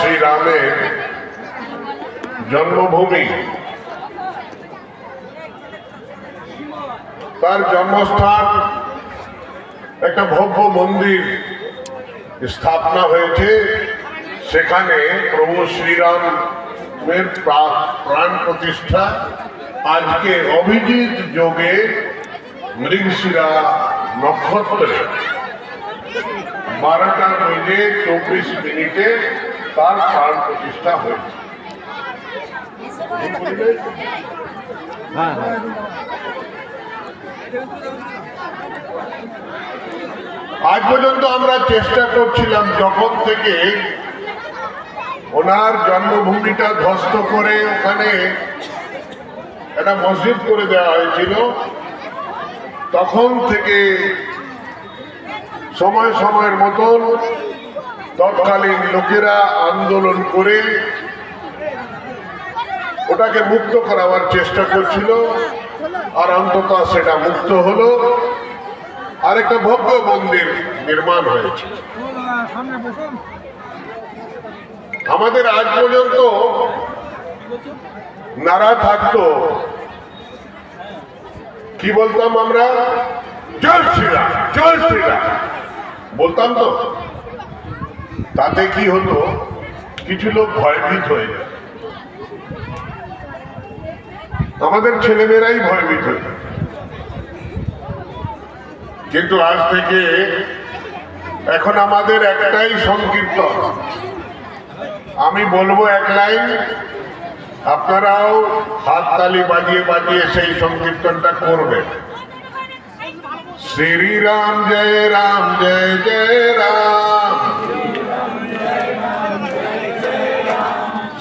শ্রীরামের জন্মভূমি। তার জন্মস্থান একটা ভব্য মন্দির স্থাপনা হয়েছে। সেখানে প্রভু শ্রীরামের প্রা- প্রাণ প্রতিষ্ঠা। আজকে অভিজিৎ যোগে মৃগশিরা নক্ষত্রে। বারোটা বেজে চব্বিশ মিনিটে তার প্রাণ প্রতিষ্ঠা হয়েছে। হ্যাঁ হ্যাঁ। আজ পর্যন্ত আমরা চেষ্টা করছিলাম যখন থেকে ওনার জন্মভূমিটা ধ্বস্ত করে ওখানে একটা মসজিদ করে দেওয়া হয়েছিল। তখন থেকে সময় সময়ের মতন তৎকালীন লোকেরা আন্দোলন করে ওটাকে মুক্ত করাবার চেষ্টা করছিল, আর অন্তত সেটা মুক্ত হলো। আর একটা ভব্য মন্দির নির্মাণ হয়েছে। আমাদের আজ পর্যন্ত নারা থাকতো, কি বলতাম আমরা? জয় শ্রীরাম জয় শ্রীরাম। বলতাম তো? তাতে কি হতো? কিছু লোক ভয়ভীত হয়ে যায়। আমাদের ছেলেমেয়েরাই ভয়ভীত হয়ে কিন্তু আজ থেকে এখন আমাদের একটাই সংকীর্তন। আমি বলব এক লাইন, আপনারাও হাততালি বাজিয়ে বাজিয়ে সেই সংকীর্তনটা করবেন। শ্রীরাম জয় রাম, জয় জয় রাম।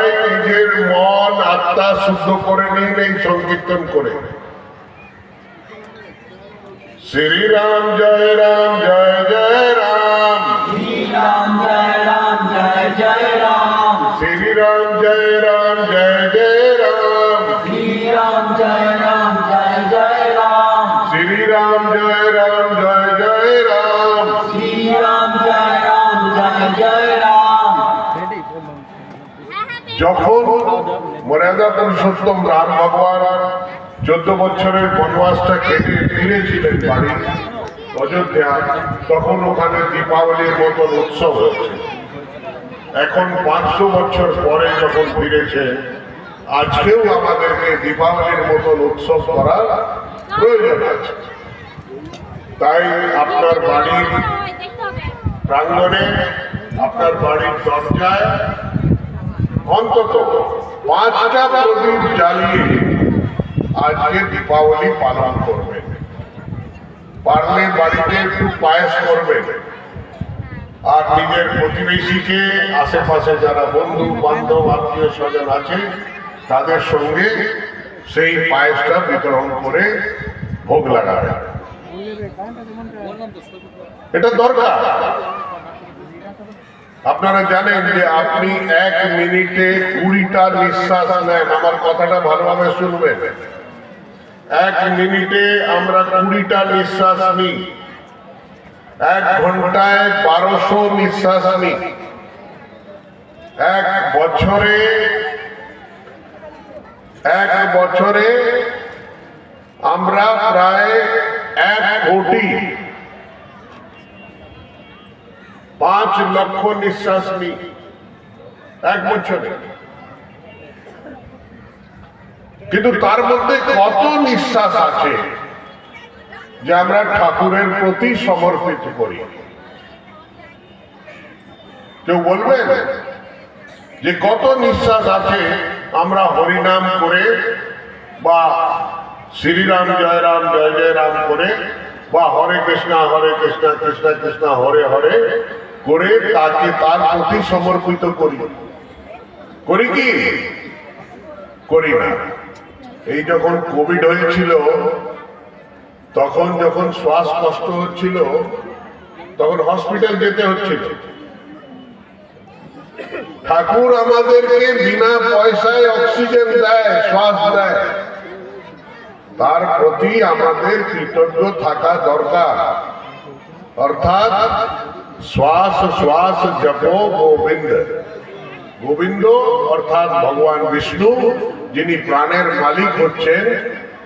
সবাই নিজের মন আত্মা শুদ্ধ করে নিন এই সংকীর্তন করে। শ্রীরাম জয় রাম, জয় জয় রাম। শ্রী রাম জয় রাম, জয় জয় যখন মর্যাদা পুরুষোত্তম রাম ভগবান চোদ্দ বছরের বনবাসটা কেটে ফিরেছিলেন বাড়ি, অযোধ্যা, তখন ওখানে দীপাবলির মতন উৎসব হচ্ছে। এখন পাঁচশো বছর পরে যখন ফিরেছে, আজকেও আমাদেরকে দীপাবলির মতন উৎসব করার প্রয়োজন আছে। তাই আপনার বাড়ির প্রাঙ্গণে, আপনার বাড়ির দরজায় অন্তত পাঁচটা প্রদীপ জ্বালিয়ে আজকে দীপাবলি পালন করবেন। পারলে বাড়িতে একটু পায়েস করবেন। আর নিজের প্রতিবেশীকে, আশেপাশে যারা বন্ধু, বান্ধব, আত্মীয় স্বজন আছে, তাদের সঙ্গে সেই পায়েসটা বিতরণ করে ভোগ লাগাবেন। এটা দরকার। আপনারা জানেন যে আপনি এক মিনিটে কুড়িটা নিঃশ্বাস নেন। আমার কথাটা ভালোভাবে শুনবেন। এক মিনিটে আমরা কুড়িটা নিঃশ্বাস নিই। এক ঘন্টায় বারোশো নিঃশ্বাস নিই। এক বছরে এক বছরে আমরা প্রায় এক কোটি পাঁচ লক্ষ নিঃশ্বাস নিই। এক বছরে। কিন্তু তার মধ্যে কত নিঃশ্বাস আছে যে আমরা ঠাকুরের প্রতি সমর্পিত করি? কেউ বলবেন যে কত নিঃশ্বাস আছে আমরা হরিনাম করে বা শ্রীরাম জয় রাম জয় জয় রাম করে বা হরে কৃষ্ণা হরে কৃষ্ণা কৃষ্ণা কৃষ্ণা, হরে হরে করে তাকে তার প্রতি সমর্পিত করি। করি কি? করি না। এই যখন কোভিড হয়েছিল, তখন যখন শ্বাস কষ্ট হচ্ছিল, তখন হসপিটাল যেতে হচ্ছিল। ঠাকুর আমাদেরকে বিনা পয়সায় অক্সিজেন দেয়, শ্বাস দেয়। তার প্রতি আমাদের কৃতজ্ঞ থাকা দরকার। অর্থাৎ শ্বাস শ্বাস জপ গোবিন্দ গোবিন্দ অর্থাৎ ভগবান বিষ্ণু যিনি প্রাণের মালিক হচ্ছেন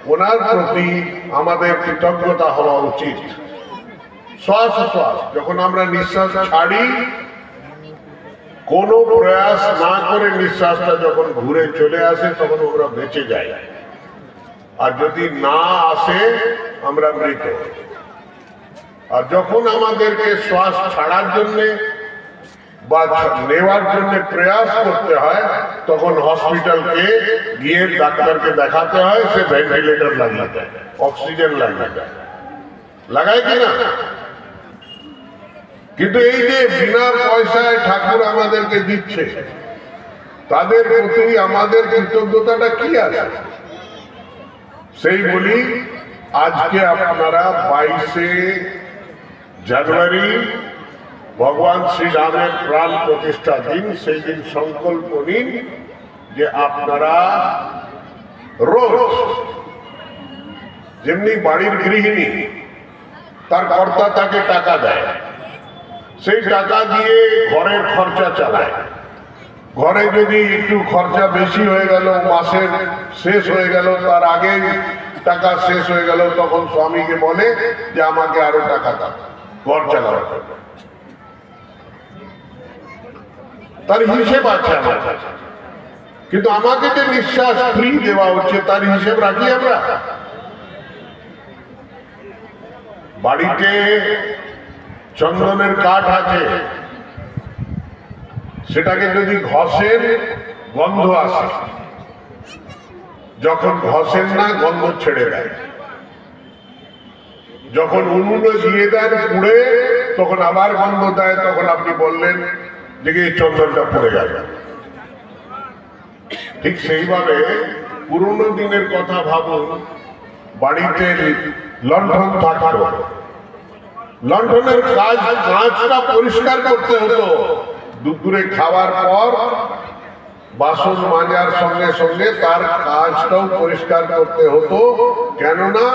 ওনার প্রতি আমাদের কৃতজ্ঞতা হওয়া উচিত শ্বাস শ্বাস যখন আমরা নিঃশ্বাস ছাড়ি কোনো প্রয়াস না করে নিঃশ্বাসটা যখন ঘুরে চলে আসে, তখন ওরা বেঁচে যায়। আর যদি না আসে, আমরা মৃত। আর যখন আমাদেরকে শ্বাস ছাড়ার জন্যে বা নেওয়ার জন্য প্রয়াস করতে হয়, তখন হসপিটালকে গিয়ে ডাক্তারকে দেখাতে হয়, সে ভেন্টিলেটর লাগিয়ে অক্সিজেন লাগিয়ে দেয়। লাগায় কিনা কিন্তু এই যে বিনা পয়সায় ঠাকুর আমাদেরকে দিচ্ছে, তাদের প্রতি আমাদের কৃতজ্ঞতাটা কি আছে? সেই বলি, আজকে আপনারা বাইশে জানুয়ারি, ভগবান শ্রীরামের প্রাণ প্রতিষ্ঠা দিন, সেই দিন সংকল্প নিন যে আপনারা রোজ যেমনি বাড়ির গৃহিণী, তার কর্তা তাকে টাকা দেয়। সেই টাকা দিয়ে ঘরের খরচা চালায়। ঘরে যদি একটু খরচা বেশি হয়ে গেল, মাসের শেষ হয়ে গেল, তার আগে টাকা শেষ হয়ে গেল, তখন স্বামীকে বলে যে আমাকে আরও টাকা দাও। ঘর চালাবার জন্য তার হিসেব আছে আমার। কিন্তু আমাকে যে নিঃশ্বাস ফ্রি দেওয়া হচ্ছে, তার হিসেব রাখি আমরা। বাড়িতে চন্দনের কাঠ আছে। সেটাকে যদি ঘষেন গন্ধ আসে, যখন ঘষেন না, গন্ধ ছেড়ে দেয়। যখন উনুনে দিয়ে দেন পুড়ে, তখন আবার গন্ধ দেয়, তখন আপনি বললেন যে এই চন্দনটা পড়ে গেল। ঠিক সেইভাবে পুরনো দিনের কথা ভাবুন, বাড়িতে লণ্ঠন থাকার লণ্ঠনের কাজ কাঁচটা পরিষ্কার করতে হতো। দুপুরে খাওয়ার পর বাসন মাজার সঙ্গে সঙ্গে তার কাজটাও পরিষ্কার করতে হতো। কেননা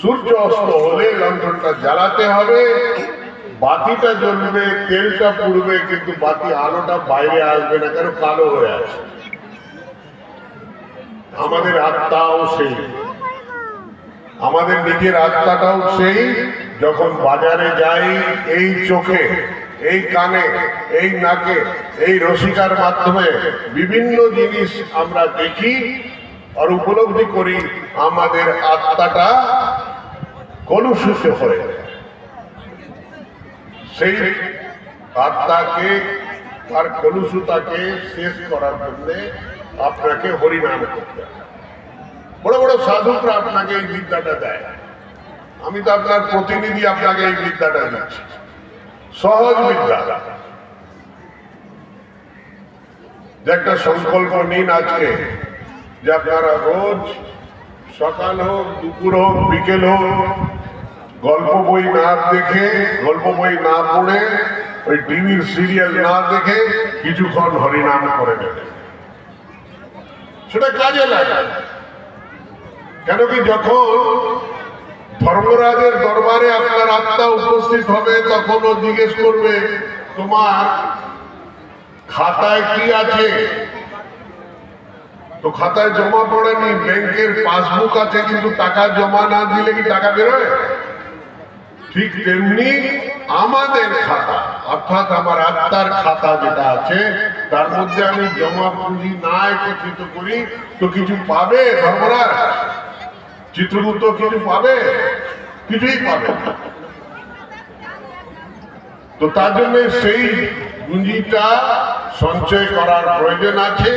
সূর্য অস্ত হলে লণ্ঠনটা জ্বালাতে হবে। বাতিটা জ্বলবে, তেলটা পুড়বে, কিন্তু বাতি আলোটা বাইরে আসবে না, কেন কালো হয়ে আছে আমাদের আত্মাও সেই। আমাদের নিজের আত্মাটাও সেই, যখন বাজারে যাই, এই চোখে, এই কানে, এই নাকে, এই রসিকার মাধ্যমে বিভিন্ন জিনিস আমরা দেখি আর উপলব্ধি করি, আমাদের আত্মাটা কলুষিত হয়ে। সেই আত্মাকে তার কলুষতাকে শেষ করার জন্য আপনাকে হরিনাম করতে বড় বড় সাধুকরা আপনাকে এই বিদ্যাটা দেয়। আমি তো আপনার প্রতিনিধি, আপনাকে এই বিদ্যাটা দিচ্ছি। সহজ বিদ্যা। যে একটা সংকল্প নিন আজকে, যে আপনারা রোজ সকাল হোক, দুপুর হোক, বিকেল হোক গল্প বই না দেখে, গল্প বই না পড়ে, ওই টিভির সিরিয়াল না দেখে কিছুক্ষণ হরিনাম করে নেবেন সেটা কাজে লাগে। কেন কি যখন ধর্মরাজের দরবারে আপনার আত্মা উপস্থিত হবে, তখন ও জিজ্ঞেস করবে, তোমার খাতায় কি আছে? তো খাতায় জমা পড়েনি, ব্যাংকের পাসবুক আছে, কিন্তু টাকা জমা না দিলে কি টাকা বেরোয়? ঠিক তেমনি আমাদের খাতা, অর্থাৎ আমার আত্মার খাতা যেটা আছে, তার মধ্যে আমি জমা পুঁজি না একত্রিত করি, তো কিছু পাবে ধর্মরাজ? চিত্রগুপ্ত কিছু পাবে? কিছুই পাবেন না। তো তার জন্য সেই পুঁজিটা সঞ্চয় করার প্রয়োজন আছে,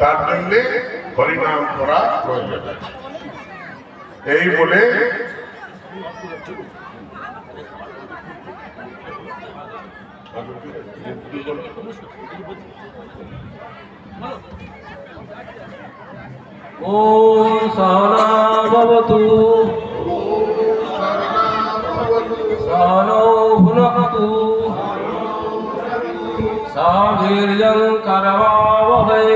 তার জন্য হরিনাম করা প্রয়োজন আছে। এই বলে ॐ सहना भवतु सहनौ भुनक्तु सावीर्यं करवावहै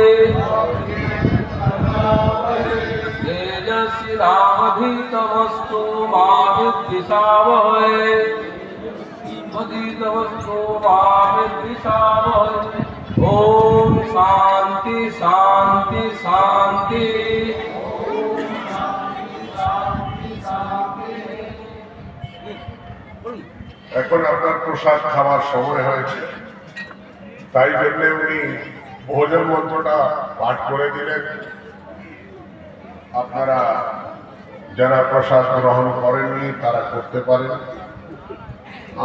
तेजस्विनावधीतमस्तु मा विद्विषावहै এখন আপনার প্রসাদ খাওয়ার সময় হয়েছে। তাই জন্য উনি ভোজন মন্ত্রটা পাঠ করে দিলেন। আপনারা যারা প্রসাদ গ্রহণ করেননি, তারা করতে পারেন।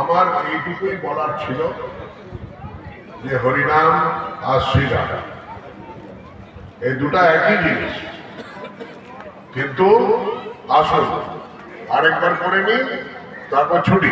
আমার এইটুকুই বলার ছিল যে হরিনাম আর শ্রীরাম, এই দুটা একই জিনিস। কিন্তু আসুন, আরেকবার করে নিই, তারপর ছুটি।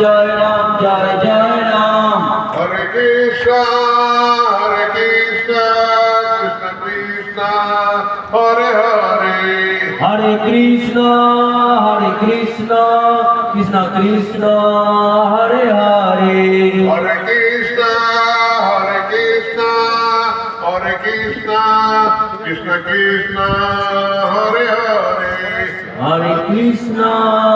জয় রাম জয় জয় রাম হরে কৃষ্ণ হরে কৃষ্ণ কৃষ্ণ কৃষ্ণ হরে হরে। হরে কৃষ্ণ হরে কৃষ্ণ কৃষ্ণ কৃষ্ণ হরে হরে। হরে কৃষ্ণ হরে কৃষ্ণ হরে কৃষ্ণ কৃষ্ণ কৃষ্ণ হরে হরে। হরে কৃষ্ণ।